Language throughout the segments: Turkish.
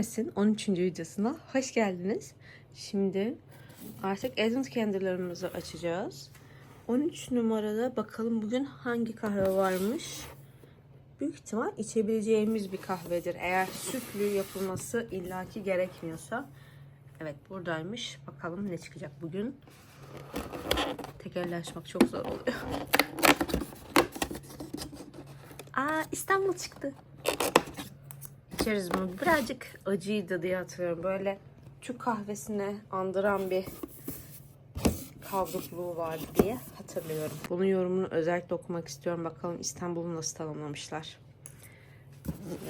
Vlogmas'in 13. videosuna hoş geldiniz. Şimdi artık Advent Candle'larımızı açacağız. 13 numarada bakalım bugün hangi kahve varmış. Büyük ihtimal içebileceğimiz bir kahvedir. Eğer sütlü yapılması illaki gerekmiyorsa. Evet buradaymış. Bakalım ne çıkacak bugün. Tekerle açmak çok zor oluyor. Aa İstanbul çıktı. İçeriz bunu. Birazcık acıydı diye hatırlıyorum. Böyle Türk kahvesine andıran bir kavrukluğu vardı diye hatırlıyorum. Bunun yorumunu özellikle okumak istiyorum. Bakalım İstanbul'u nasıl tanımlamışlar.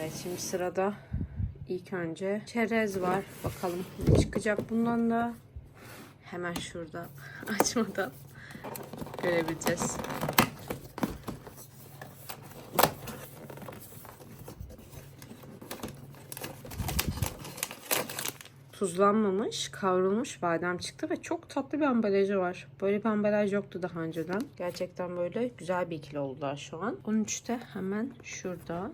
Evet şimdi sırada ilk önce çerez var. Bakalım ne çıkacak bundan da. Hemen şurada açmadan görebileceğiz. Tuzlanmamış, kavrulmuş badem çıktı ve çok tatlı bir ambalajı var. Böyle bir ambalaj yoktu daha önceden. Gerçekten böyle güzel bir ikili oldular şu an. 13'te hemen şurada.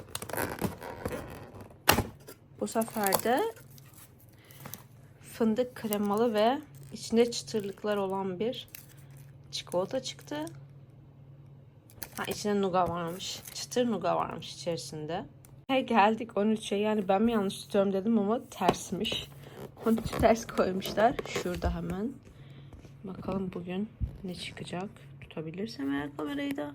Bu sefer de fındık kremalı ve içinde çıtırlıklar olan bir çikolata çıktı. Ha içinde nuga varmış. Çıtır nuga varmış içerisinde. Hey geldik 13'e yani ben mi yanlış tutuyorum dedim ama tersmiş. 13'ü ters koymuşlar. Şurada hemen. Bakalım bugün ne çıkacak. Tutabilirsem eğer kamerayı da.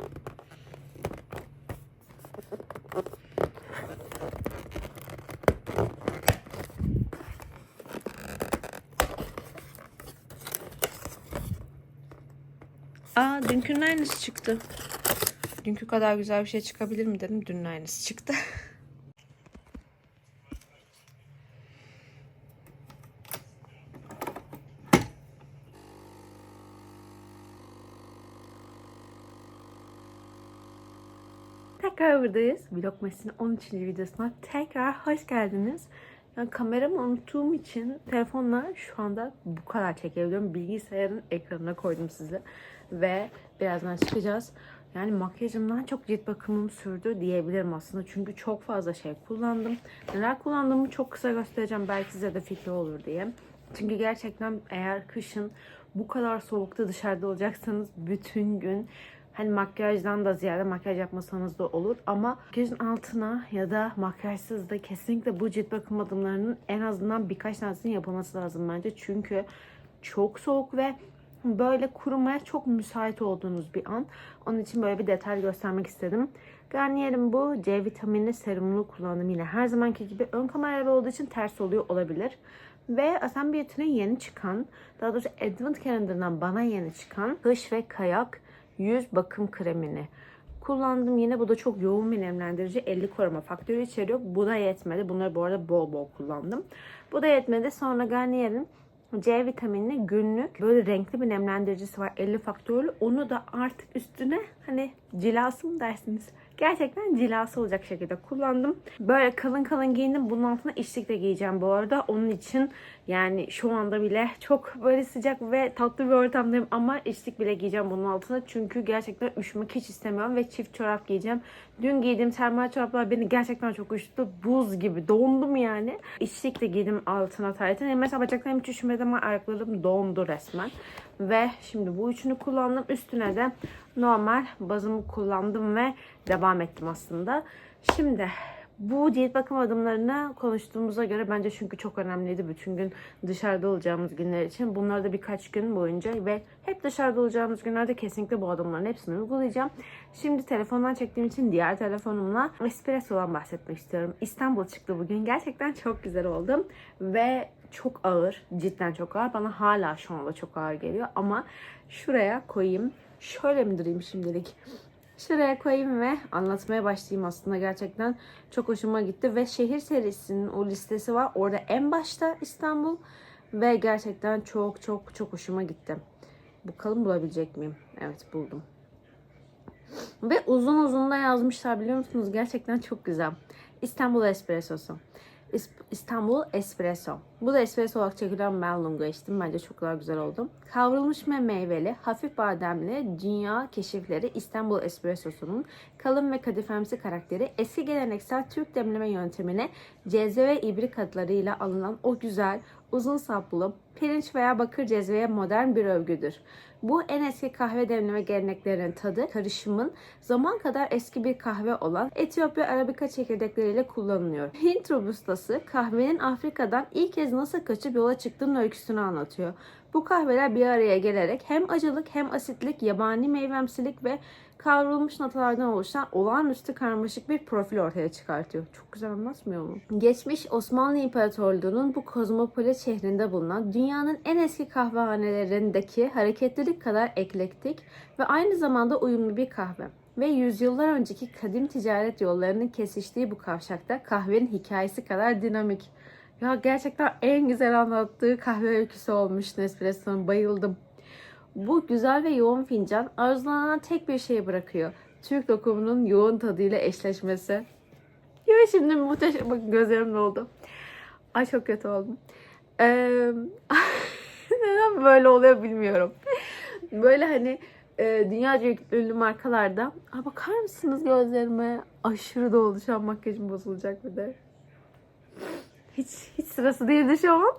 Aa dünkünün aynısı çıktı. Dünkü kadar güzel bir şey çıkabilir mi dedim. Dünün aynısı çıktı. Tekrar buradayız. Vlogmas'ın 13. videosuna tekrar hoş geldiniz. Yani kameramı unuttuğum için telefonla şu anda bu kadar çekebiliyorum. Bilgisayarın ekranına koydum size. Ve birazdan çıkacağız. Yani makyajımdan çok cilt bakımım sürdü diyebilirim aslında. Çünkü çok fazla şey kullandım. Neler kullandığımı çok kısa göstereceğim. Belki size de fikri olur diye. Çünkü gerçekten eğer kışın bu kadar soğukta dışarıda olacaksanız bütün gün Hani makyajdan da ziyade makyaj yapmasanız da olur ama makyajın altına ya da makyajsız da kesinlikle bu cilt bakım adımlarının en azından birkaç tanesini yapılması lazım bence. Çünkü çok soğuk ve böyle kurumaya çok müsait olduğunuz bir an. Onun için böyle bir detay göstermek istedim. Garnier'in bu C vitaminli serumunu kullandım yine. Her zamanki gibi ön kamerayla olduğu için ters oluyor olabilir. Ve Asam Beauty'nin yeni çıkan, daha doğrusu Advent Calendar'dan bana yeni çıkan kış ve kayak yüz bakım kremini kullandım. Yine bu da çok yoğun bir nemlendirici 50 koruma faktörü içeriyor. Bu da yetmedi. Bunları bu arada bol bol kullandım. Bu da yetmedi. Sonra Garnier'in C vitaminli günlük böyle renkli bir nemlendiricisi var 50 faktörlü. Onu da artık üstüne hani cilası dersiniz? Gerçekten cilası olacak şekilde kullandım. Böyle kalın kalın giyindim. Bunun altına içlik de giyeceğim bu arada. Onun için yani şu anda bile çok böyle sıcak ve tatlı bir ortamdayım ama içlik bile giyeceğim bunun altına. Çünkü gerçekten üşümek hiç istemiyorum ve çift çorap giyeceğim. Dün giydiğim termal çoraplar beni gerçekten çok üşüttü. Buz gibi dondum yani. İçlik de giydim altına. Yani mesela bacaklarım hiç üşümedi ama ayaklarım dondu resmen. Ve şimdi bu üçünü kullandım. Üstüne de normal bazımı kullandım ve devam ettim aslında. Şimdi bu cilt bakım adımlarını konuştuğumuza göre bence çünkü çok önemliydi bütün gün dışarıda olacağımız günler için. Bunları da birkaç gün boyunca ve hep dışarıda olacağımız günlerde kesinlikle bu adımların hepsini uygulayacağım. Şimdi telefondan çektiğim için diğer telefonumla Espresso'dan bahsetmek istiyorum. İstanbul çıktı bugün. Gerçekten çok güzel oldum ve çok ağır. Cidden çok ağır. Bana hala şu anda çok ağır geliyor ama şuraya koyayım. Şöyle mi durayım şimdilik? Şuraya koyayım ve anlatmaya başlayayım aslında gerçekten çok hoşuma gitti ve şehir serisinin o listesi var orada en başta İstanbul ve gerçekten çok çok çok hoşuma gitti. Bakalım bulabilecek miyim? Evet buldum. Ve uzun uzun da yazmışlar biliyor musunuz? Gerçekten çok güzel. İstanbul Espressosu. İs- İstanbul Espresso. Bu da espresso olarak çekilen lungo içtim. Bence çok kadar güzel oldu. Kavrulmuş ve meyveli, hafif bademli dünya keşifleri İstanbul Espressosu'nun kalın ve kadifemsi karakteri eski geleneksel Türk demleme yöntemine cezve ve ibrik adlarıyla alınan o güzel, uzun saplı, pirinç veya bakır cezveye modern bir övgüdür. Bu en eski kahve demleme geleneklerinin tadı karışımın zaman kadar eski bir kahve olan Etiyopya Arabika çekirdekleriyle kullanılıyor. Hint Robustası kahvenin Afrika'dan ilk kez nasıl kaçıp yola çıktığının öyküsünü anlatıyor. Bu kahveler bir araya gelerek hem acılık hem asitlik, yabani meyvemsilik ve kavrulmuş notalardan oluşan olağanüstü karmaşık bir profil ortaya çıkartıyor. Çok güzel anlatmıyor mu? Geçmiş Osmanlı İmparatorluğu'nun bu kozmopolit şehrinde bulunan dünyanın en eski kahvehanelerindeki hareketlilik kadar eklektik ve aynı zamanda uyumlu bir kahve. Ve yüzyıllar önceki kadim ticaret yollarının kesiştiği bu kavşakta kahvenin hikayesi kadar dinamik. Ya gerçekten en güzel anlattığı kahve öyküsü olmuş Nespresso'nun. Bayıldım. Bu güzel ve yoğun fincan arzulanan tek bir şey bırakıyor. Türk lokumunun yoğun tadıyla eşleşmesi. Ya şimdi muhteşem. Bakın gözlerim doldu. Ay çok kötü oldum. Ee, neden böyle oluyor bilmiyorum. Böyle hani e, dünyaca ünlü markalarda. Ay bakar mısınız gözlerime? Aşırı doldu şu an makyajım bozulacak bir de. Hiç hiç sırası değildi şu an.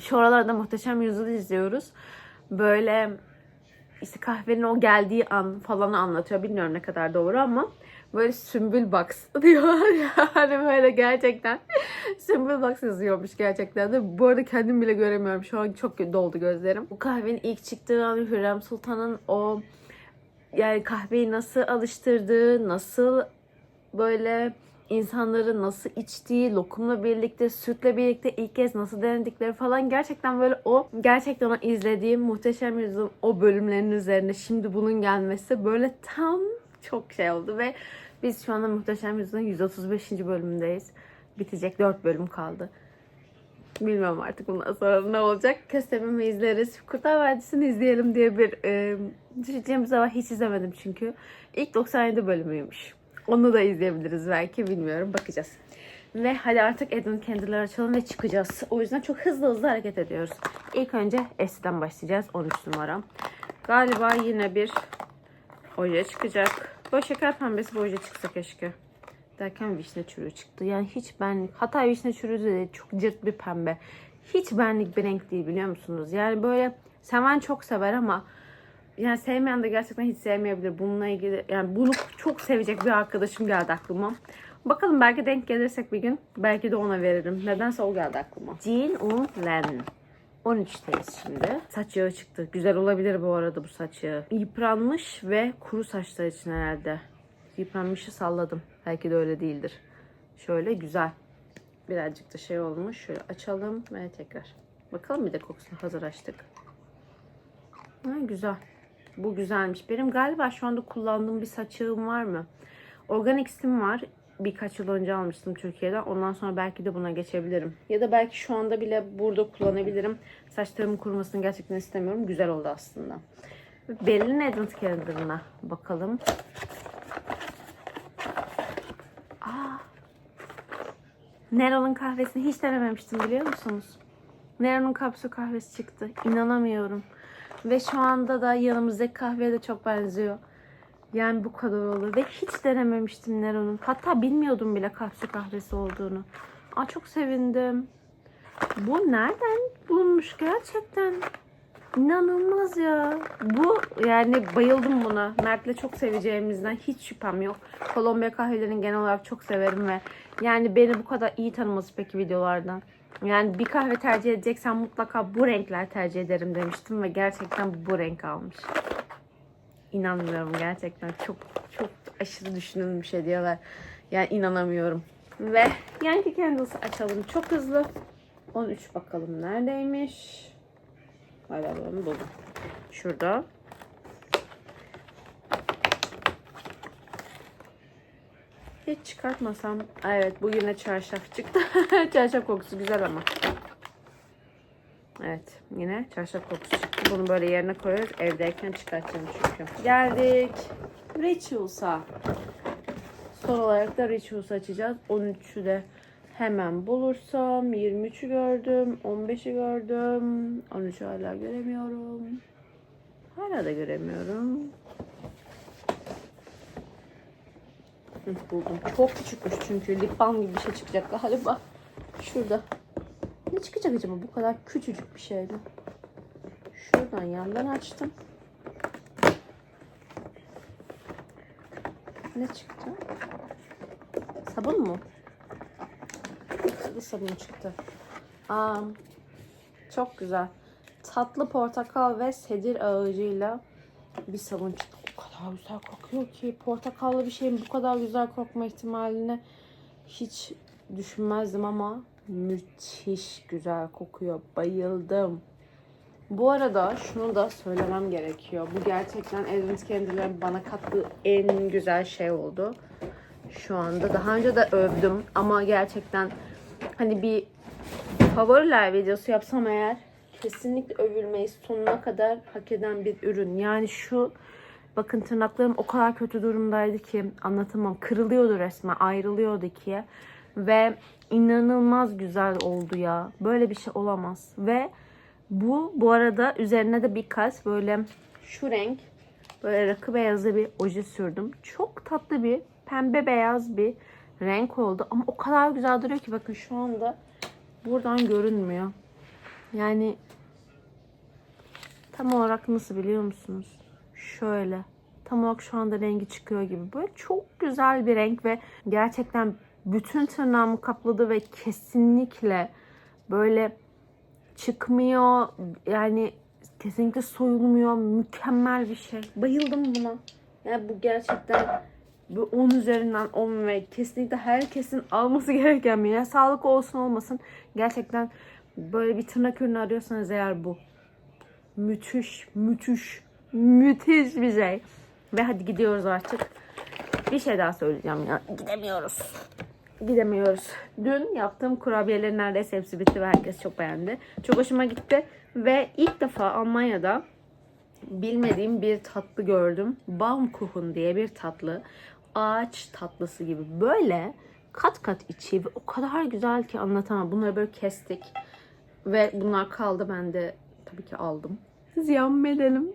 şu aralarda muhteşem yüzyıl izliyoruz. Böyle işte kahvenin o geldiği an falan anlatıyor. Bilmiyorum ne kadar doğru ama böyle sümbül box diyorlar yani böyle gerçekten sümbül box yazıyormuş gerçekten de. Bu arada kendim bile göremiyorum. Şu an çok doldu gözlerim. Bu kahvenin ilk çıktığı an Hürrem Sultan'ın o yani kahveyi nasıl alıştırdığı, nasıl böyle insanları nasıl içtiği, lokumla birlikte, sütle birlikte ilk kez nasıl denedikleri falan gerçekten böyle o gerçekten o izlediğim muhteşem yüzyılın o bölümlerinin üzerine şimdi bunun gelmesi böyle tam çok şey oldu ve biz şu anda muhteşem yüzyılın 135. bölümündeyiz. Bitecek 4 bölüm kaldı. Bilmiyorum artık bundan sonra ne olacak. Köstebimi izleriz. Kurtlar Vadisi'ni izleyelim diye bir e, düşüneceğimiz ama hiç izlemedim çünkü. İlk 97 bölümüymüş. Onu da izleyebiliriz belki bilmiyorum. Bakacağız. Ve hadi artık Edwin Candle'ları açalım ve çıkacağız. O yüzden çok hızlı hızlı hareket ediyoruz. İlk önce S'den başlayacağız. 13 numara. Galiba yine bir oje çıkacak. Böyle şeker pembesi bir oje çıksa keşke. Derken vişne çürüğü çıktı. Yani hiç benlik. Hatta vişne çürüğü de. Çok cırt bir pembe. Hiç benlik bir renk değil biliyor musunuz? Yani böyle seven çok sever ama yani sevmeyen de gerçekten hiç sevmeyebilir. Bununla ilgili yani bunu çok sevecek bir arkadaşım geldi aklıma. Bakalım belki denk gelirsek bir gün belki de ona veririm. Nedense o geldi aklıma. Jean und Len. 13'teyiz şimdi. Saç yağı çıktı. Güzel olabilir bu arada bu saç yağı. Yıpranmış ve kuru saçlar için herhalde. Yıpranmışı salladım. Belki de öyle değildir. Şöyle güzel. Birazcık da şey olmuş. Şöyle açalım ve tekrar. Bakalım bir de kokusunu hazır açtık. Ha, güzel. Bu güzelmiş. Benim galiba şu anda kullandığım bir saç yağım var mı? Organix'im var. Birkaç yıl önce almıştım Türkiye'den. Ondan sonra belki de buna geçebilirim. Ya da belki şu anda bile burada kullanabilirim. Saçlarımın kurumasını gerçekten istemiyorum. Güzel oldu aslında. Berlin Advent Calendar'ına bakalım. Aa, Nero'nun kahvesini hiç denememiştim biliyor musunuz? Nero'nun kapsül kahvesi çıktı. İnanamıyorum. Ve şu anda da yanımızdaki kahveye de çok benziyor. Yani bu kadar olur. Ve hiç denememiştim Nero'nun. Hatta bilmiyordum bile kapsül kahvesi olduğunu. Aa çok sevindim. Bu nereden bulunmuş gerçekten? İnanılmaz ya. Bu yani bayıldım buna. Mert'le çok seveceğimizden hiç şüphem yok. Kolombiya kahvelerini genel olarak çok severim ve yani beni bu kadar iyi tanıması peki videolardan. Yani bir kahve tercih edeceksen mutlaka bu renkler tercih ederim demiştim ve gerçekten bu renk almış. İnanmıyorum gerçekten çok çok aşırı düşünülmüş hediyeler. Yani inanamıyorum. Ve Yankee Candles'ı açalım çok hızlı. 13 bakalım neredeymiş. Hala bunu buldum. Şurada. Hiç çıkartmasam. Evet bu yine çarşaf çıktı. çarşaf kokusu güzel ama. Evet yine çarşaf kokusu çıktı. Bunu böyle yerine koyuyoruz. Evdeyken çıkartacağım çünkü. Geldik. Rituals'a. Son olarak da Rituals açacağız. 13'ü de hemen bulursam 23'ü gördüm, 15'i gördüm. 13'ü hala göremiyorum. Hala da göremiyorum. Hı, buldum. Çok küçükmüş çünkü. Lip balm gibi bir şey çıkacak galiba. Şurada. Ne çıkacak acaba bu kadar küçücük bir şeyle? Şuradan yandan açtım. Ne çıktı? Sabun mu? Sıvı sabun çıktı. Aa, çok güzel. Tatlı portakal ve sedir ağacıyla bir sabun çıktı. Kadar güzel kokuyor ki portakallı bir şeyin bu kadar güzel kokma ihtimalini hiç düşünmezdim ama müthiş güzel kokuyor. Bayıldım. Bu arada şunu da söylemem gerekiyor. Bu gerçekten Advent Candle'ın bana kattığı en güzel şey oldu. Şu anda. Daha önce de övdüm ama gerçekten hani bir favoriler videosu yapsam eğer kesinlikle övülmeyi sonuna kadar hak eden bir ürün. Yani şu bakın tırnaklarım o kadar kötü durumdaydı ki anlatamam. Kırılıyordu resmen. Ayrılıyordu ikiye. Ve inanılmaz güzel oldu ya. Böyle bir şey olamaz. Ve bu bu arada üzerine de birkaç böyle şu renk böyle rakı beyazı bir oje sürdüm. Çok tatlı bir pembe beyaz bir renk oldu. Ama o kadar güzel duruyor ki bakın şu anda buradan görünmüyor. Yani tam olarak nasıl biliyor musunuz? Şöyle. Tam olarak şu anda rengi çıkıyor gibi. Böyle çok güzel bir renk ve gerçekten bütün tırnağımı kapladı ve kesinlikle böyle çıkmıyor. Yani kesinlikle soyulmuyor. Mükemmel bir şey. Bayıldım buna. Yani bu gerçekten bu 10 üzerinden 10 ve kesinlikle herkesin alması gereken bir. Ya sağlık olsun olmasın. Gerçekten böyle bir tırnak ürünü arıyorsanız eğer bu. Müthiş, müthiş, müthiş bir şey. Ve hadi gidiyoruz artık. Bir şey daha söyleyeceğim ya. Gidemiyoruz gidemiyoruz. Dün yaptığım kurabiyelerin neredeyse hepsi bitti ve herkes çok beğendi. Çok hoşuma gitti ve ilk defa Almanya'da bilmediğim bir tatlı gördüm. Baumkuchen diye bir tatlı. Ağaç tatlısı gibi böyle kat kat içi ve o kadar güzel ki anlatamam. Bunları böyle kestik ve bunlar kaldı ben de tabii ki aldım. Ziyan edelim?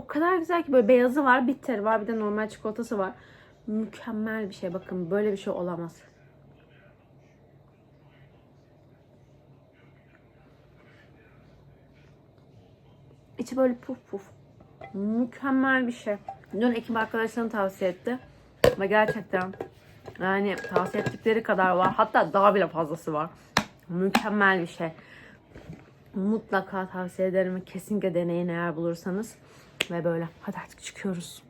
O kadar güzel ki böyle beyazı var, bitteri var, bir de normal çikolatası var. Mükemmel bir şey bakın böyle bir şey olamaz. İçi böyle puf puf. Mükemmel bir şey. Dün ekip arkadaşlarım tavsiye etti. Ve gerçekten yani tavsiye ettikleri kadar var. Hatta daha bile fazlası var. Mükemmel bir şey. Mutlaka tavsiye ederim. Kesinlikle deneyin eğer bulursanız. Ve böyle. Hadi artık çıkıyoruz.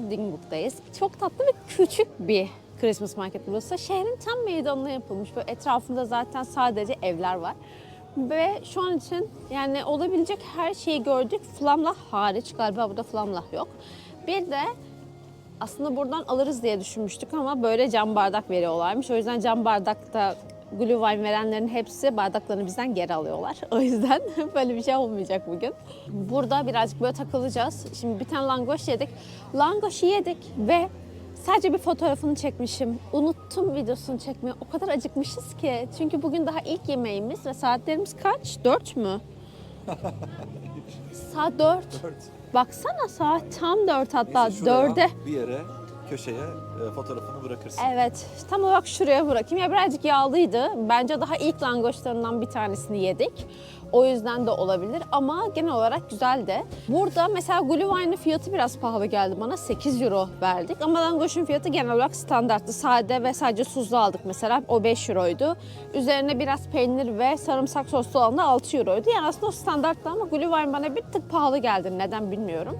Puddingbook'tayız. Çok tatlı ve küçük bir Christmas market burası. Şehrin tam meydanına yapılmış. Böyle etrafında zaten sadece evler var. Ve şu an için yani olabilecek her şeyi gördük. Flamla hariç galiba burada flamla yok. Bir de aslında buradan alırız diye düşünmüştük ama böyle cam bardak veriyorlarmış. O yüzden cam bardakta Glühwein verenlerin hepsi bardaklarını bizden geri alıyorlar. O yüzden böyle bir şey olmayacak bugün. Burada birazcık böyle takılacağız. Şimdi bir tane langoş yedik. Langoşu yedik ve sadece bir fotoğrafını çekmişim. Unuttum videosunu çekmeyi. O kadar acıkmışız ki. Çünkü bugün daha ilk yemeğimiz ve saatlerimiz kaç? Dört mü? Saat dört. Baksana saat tam dört hatta Neyse, dörde. Bir yere, köşeye e, fotoğrafını bırakırsın. Evet, tam olarak şuraya bırakayım. Ya birazcık yağlıydı. Bence daha ilk langoşlarından bir tanesini yedik. O yüzden de olabilir ama genel olarak güzeldi. Burada mesela Glühwein'in fiyatı biraz pahalı geldi bana. 8 euro verdik ama langoşun fiyatı genel olarak standarttı. Sade ve sadece tuzlu aldık mesela. O 5 euroydu. Üzerine biraz peynir ve sarımsak soslu olan da 6 euroydu. Yani aslında o standarttı ama Glühwein bana bir tık pahalı geldi. Neden bilmiyorum.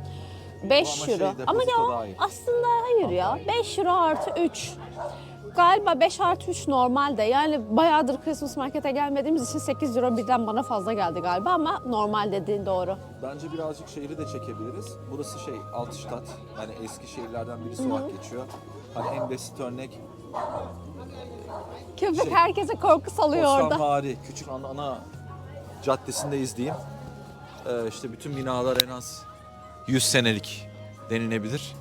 5 Ama euro. şey, ama ya aslında hayır ya. 5 euro artı 3. Galiba 5 artı 3 normalde. Yani bayağıdır Christmas markete gelmediğimiz için 8 euro birden bana fazla geldi galiba ama normal dediğin doğru. Bence birazcık şehri de çekebiliriz. Burası şey Altstadt. Yani eski şehirlerden birisi olarak geçiyor. Hani en basit örnek Köpek Şey, herkese korku salıyor orada. Postanvari, küçük ana, ana caddesindeyiz diyeyim. Ee, işte bütün binalar en az 100 senelik denilebilir.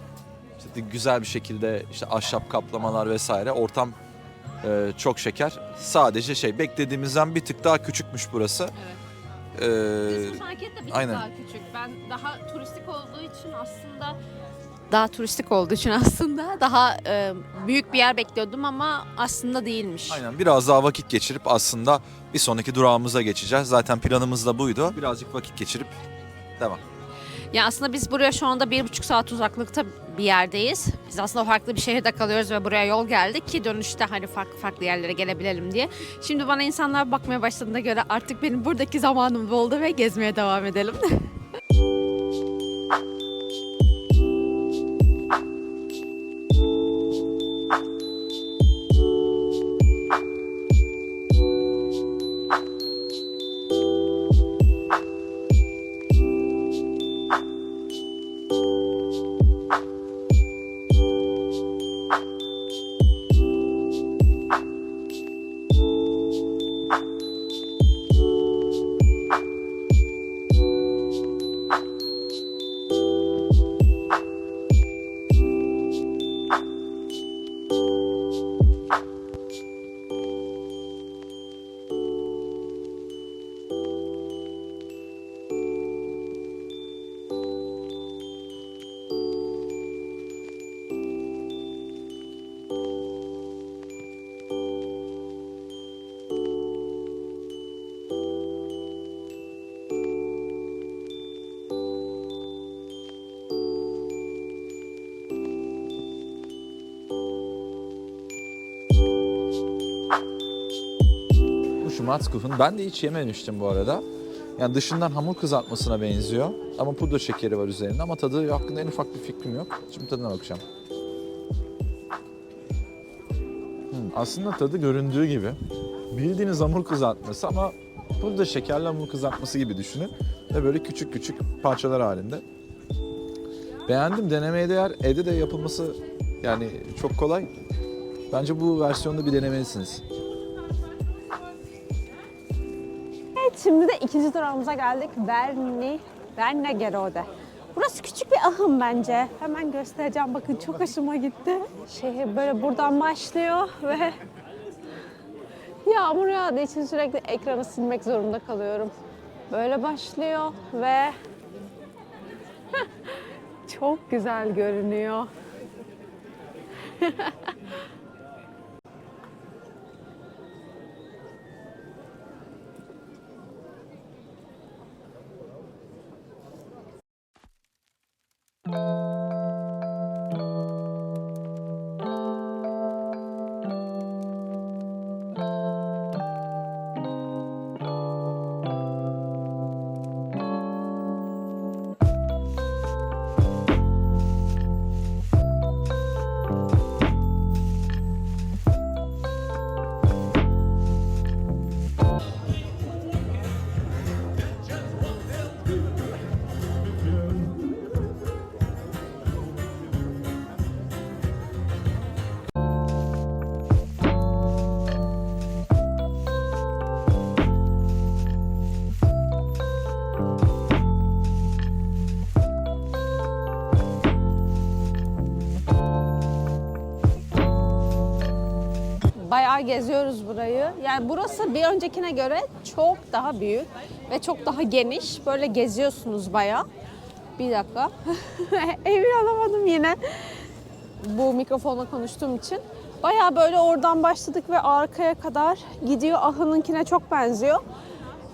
İşte güzel bir şekilde işte ahşap kaplamalar vesaire. Ortam e, çok şeker. Sadece şey beklediğimizden bir tık daha küçükmüş burası. Ee, Christmas market de bir tık aynen. daha küçük. Ben daha turistik olduğu için aslında daha turistik olduğu için aslında daha e, büyük bir yer bekliyordum ama aslında değilmiş. Aynen biraz daha vakit geçirip aslında bir sonraki durağımıza geçeceğiz. Zaten planımız da buydu. Birazcık vakit geçirip devam. Ya aslında biz buraya şu anda bir buçuk saat uzaklıkta bir yerdeyiz. Biz aslında farklı bir şehirde kalıyoruz ve buraya yol geldik ki dönüşte hani farklı farklı yerlere gelebilelim diye. Şimdi bana insanlar bakmaya başladığına göre artık benim buradaki zamanım oldu ve gezmeye devam edelim. Bu Schwarzkuchen ben de hiç yememiştim bu arada. Yani dışından hamur kızartmasına benziyor. Ama pudra şekeri var üzerinde ama tadı hakkında en ufak bir fikrim yok. Şimdi tadına bakacağım. Hmm, aslında tadı göründüğü gibi. Bildiğiniz hamur kızartması ama pudra şekerli hamur kızartması gibi düşünün. Ve böyle küçük küçük parçalar halinde. Beğendim. Denemeye değer. Evde de yapılması yani çok kolay. Bence bu versiyonda bir denemelisiniz. İkinci durağımıza geldik. Verni, Vernigerode. Burası küçük bir ahım bence. Hemen göstereceğim. Bakın çok hoşuma gitti. Şehir böyle buradan başlıyor ve yağmur yağdığı için sürekli ekranı silmek zorunda kalıyorum. Böyle başlıyor ve çok güzel görünüyor. geziyoruz burayı. Yani burası bir öncekine göre çok daha büyük ve çok daha geniş. Böyle geziyorsunuz bayağı. Bir dakika. Emin olamadım yine bu mikrofonla konuştuğum için. Bayağı böyle oradan başladık ve arkaya kadar gidiyor. Ahı'nınkine çok benziyor.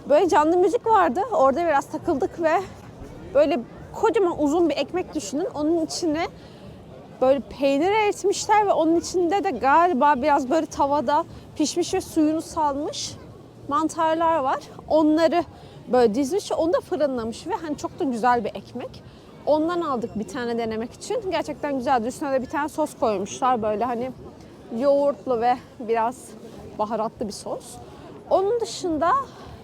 Böyle canlı müzik vardı. Orada biraz takıldık ve böyle kocaman uzun bir ekmek düşünün. Onun içine böyle peynir eritmişler ve onun içinde de galiba biraz böyle tavada pişmiş ve suyunu salmış mantarlar var. Onları böyle dizmiş onu da fırınlamış ve hani çok da güzel bir ekmek. Ondan aldık bir tane denemek için. Gerçekten güzeldi. Üstüne de bir tane sos koymuşlar böyle hani yoğurtlu ve biraz baharatlı bir sos. Onun dışında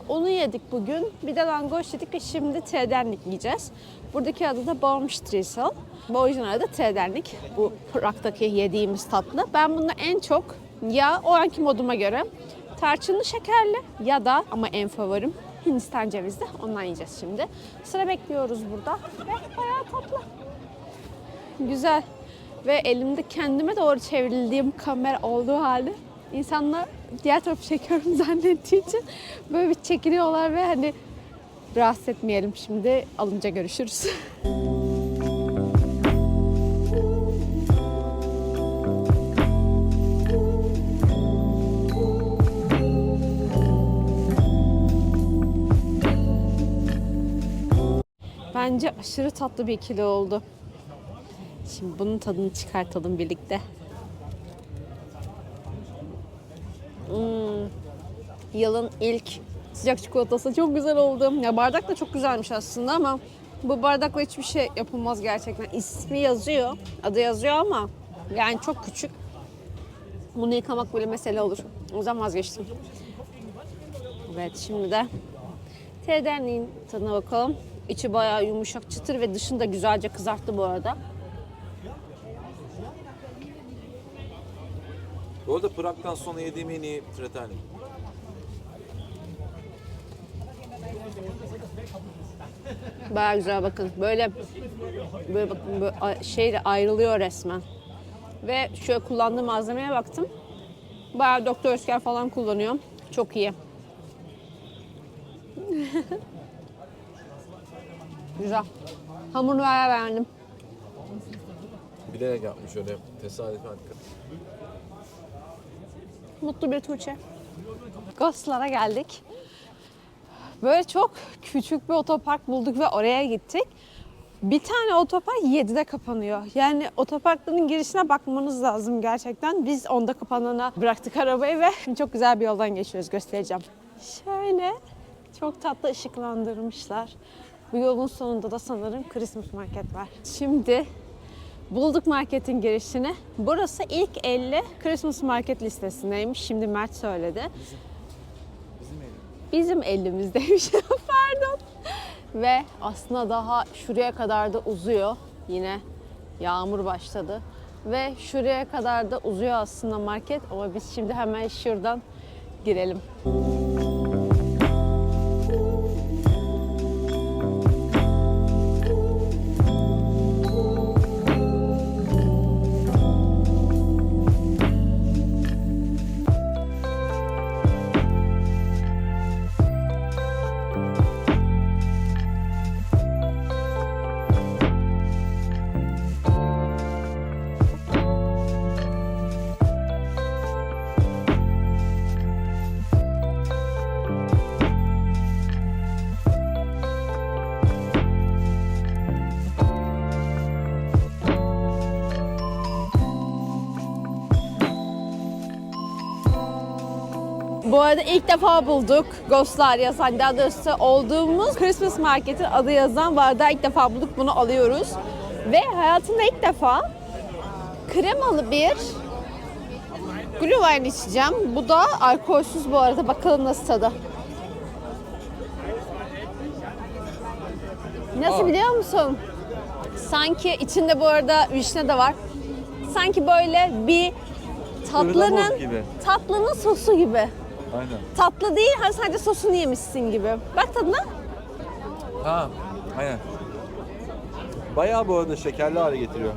onu yedik bugün. Bir de langoş yedik ve şimdi Tredenlik yiyeceğiz. Buradaki adı da Baumstrissel. Bu orijinali de Tredenlik. Bu Prag'daki yediğimiz tatlı. Ben bunu en çok ya o anki moduma göre tarçınlı şekerli ya da ama en favorim Hindistan cevizli. Ondan yiyeceğiz şimdi. Sıra bekliyoruz burada ve bayağı tatlı. Güzel. Ve elimde kendime doğru çevrildiğim kamera olduğu halde insanlar diğer tarafı çekiyorum zannettiği için böyle bir çekiliyorlar ve hani rahatsız etmeyelim şimdi alınca görüşürüz. Bence aşırı tatlı bir ikili oldu. Şimdi bunun tadını çıkartalım birlikte. Hmm, Yılın ilk sıcak çikolatası çok güzel oldu. Ya bardak da çok güzelmiş aslında ama bu bardakla hiçbir şey yapılmaz gerçekten. İsmi yazıyor, adı yazıyor ama yani çok küçük. Bunu yıkamak bile mesele olur. O yüzden vazgeçtim. Evet şimdi de Terdenliğin tadına bakalım. İçi bayağı yumuşak çıtır ve dışını da güzelce kızarttı bu arada. Bu arada Prag'dan sonra yediğim en iyi tretani. Bayağı güzel bakın. Böyle böyle bakın böyle a- şey ayrılıyor resmen. Ve şöyle kullandığım malzemeye baktım. Bayağı Doktor Özker falan kullanıyor. Çok iyi. güzel. Hamurunu bayağı beğendim. Bilerek yapmış öyle tesadüfen. Mutlu bir Tuğçe. Ghostlara geldik. Böyle çok küçük bir otopark bulduk ve oraya gittik. Bir tane otopark 7'de kapanıyor. Yani otoparkların girişine bakmanız lazım gerçekten. Biz 10'da kapanana bıraktık arabayı ve çok güzel bir yoldan geçiyoruz. Göstereceğim. Şöyle çok tatlı ışıklandırmışlar. Bu yolun sonunda da sanırım Christmas market var. Şimdi Bulduk marketin girişini. Burası ilk 50 Christmas market listesindeymiş. Şimdi Mert söyledi. Bizim elimizdeymiş. Pardon. Ve aslında daha şuraya kadar da uzuyor. Yine yağmur başladı. Ve şuraya kadar da uzuyor aslında market. Ama biz şimdi hemen şuradan girelim. Bu ilk defa bulduk Ghostlar yazan daha doğrusu olduğumuz Christmas Market'in adı yazan bardağı ilk defa bulduk bunu alıyoruz. Ve hayatımda ilk defa kremalı bir Glühwein içeceğim. Bu da alkolsüz bu arada. Bakalım nasıl tadı. Nasıl Aa. biliyor musun? Sanki içinde bu arada vişne de var. Sanki böyle bir tatlının tatlının sosu gibi. Aynen. Tatlı değil, hani sadece sosunu yemişsin gibi. Bak tadına. Ha, aynen. Bayağı bu arada şekerli hale getiriyor.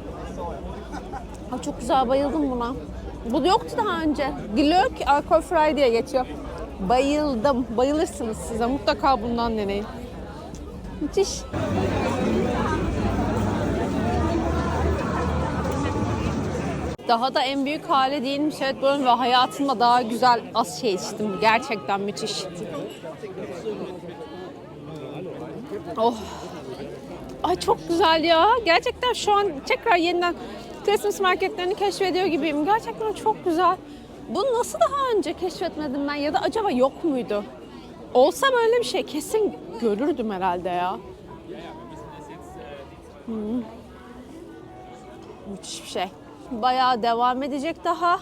Ha, çok güzel bayıldım buna. Bu yoktu daha önce. Glöck Alkol Frei diye geçiyor. Bayıldım. Bayılırsınız size. Mutlaka bundan deneyin. Müthiş. Daha da en büyük hali değilmiş evet bunun ve hayatımda daha güzel az şey içtim. Gerçekten müthiş. Oh. Ay çok güzel ya. Gerçekten şu an tekrar yeniden Christmas marketlerini keşfediyor gibiyim. Gerçekten çok güzel. Bunu nasıl daha önce keşfetmedim ben ya da acaba yok muydu? Olsa böyle bir şey kesin görürdüm herhalde ya. Hmm. Müthiş bir şey. Bayağı devam edecek daha.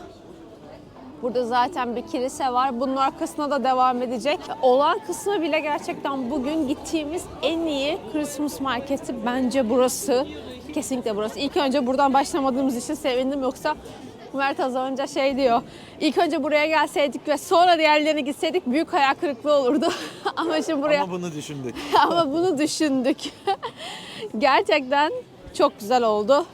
Burada zaten bir kilise var. Bunun arkasına da devam edecek. Olan kısmı bile gerçekten bugün gittiğimiz en iyi Christmas marketi bence burası. Kesinlikle burası. İlk önce buradan başlamadığımız için sevindim. Yoksa Mert az önce şey diyor. İlk önce buraya gelseydik ve sonra diğerlerine gitseydik büyük hayal kırıklığı olurdu. Ama şimdi buraya Ama bunu düşündük. ama bunu düşündük. Gerçekten çok güzel oldu.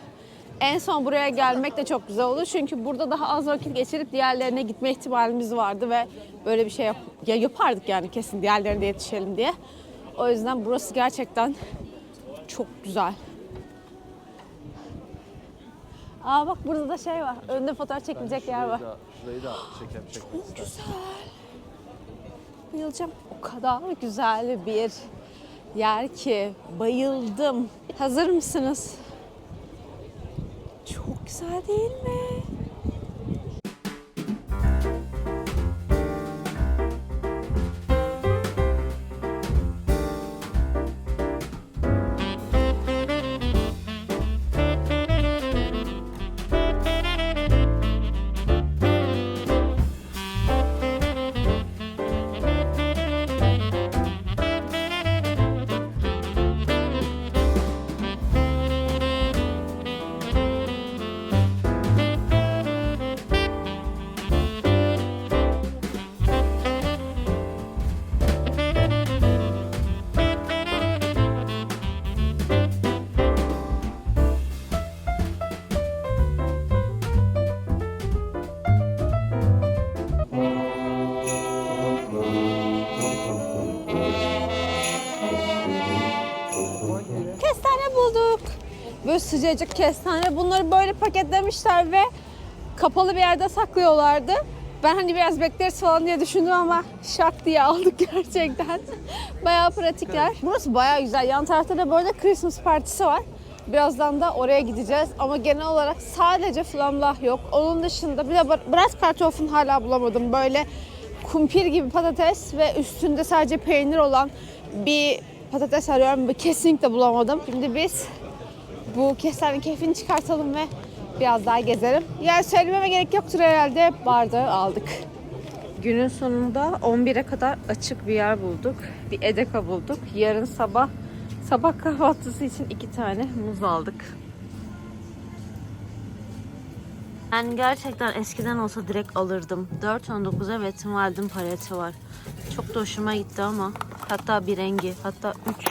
En son buraya gelmek de çok güzel oldu. Çünkü burada daha az vakit geçirip diğerlerine gitme ihtimalimiz vardı ve böyle bir şey yap- ya yapardık yani kesin diğerlerine de yetişelim diye. O yüzden burası gerçekten çok güzel. Aa bak burada da şey var. Önünde fotoğraf çekilecek yer var. Şurayı da çekelim. çekelim. Bayılacağım. O kadar güzel bir yer ki bayıldım. Hazır mısınız? Çok güzel değil mi? Sıcacık kestane. Bunları böyle paketlemişler ve kapalı bir yerde saklıyorlardı. Ben hani biraz bekleriz falan diye düşündüm ama şak diye aldık gerçekten. bayağı pratikler. Burası bayağı güzel. Yan tarafta da böyle Christmas partisi var. Birazdan da oraya gideceğiz ama genel olarak sadece flamlah yok. Onun dışında bir de biraz kartofun hala bulamadım. Böyle kumpir gibi patates ve üstünde sadece peynir olan bir patates arıyorum. Kesinlikle bulamadım. Şimdi biz bu kestanenin keyfini çıkartalım ve biraz daha gezelim. Yani söylememe gerek yoktur herhalde. Bardağı aldık. Günün sonunda 11'e kadar açık bir yer bulduk. Bir edeka bulduk. Yarın sabah sabah kahvaltısı için iki tane muz aldık. Yani gerçekten eskiden olsa direkt alırdım. 4.19'a ve Tımaldin paleti var. Çok da hoşuma gitti ama hatta bir rengi hatta 3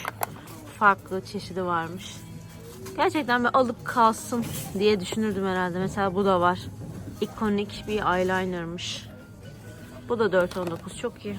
farklı çeşidi varmış. Gerçekten bir alıp kalsın diye düşünürdüm herhalde. Mesela bu da var. İkonik bir eyelinermış. Bu da 4.19 çok iyi.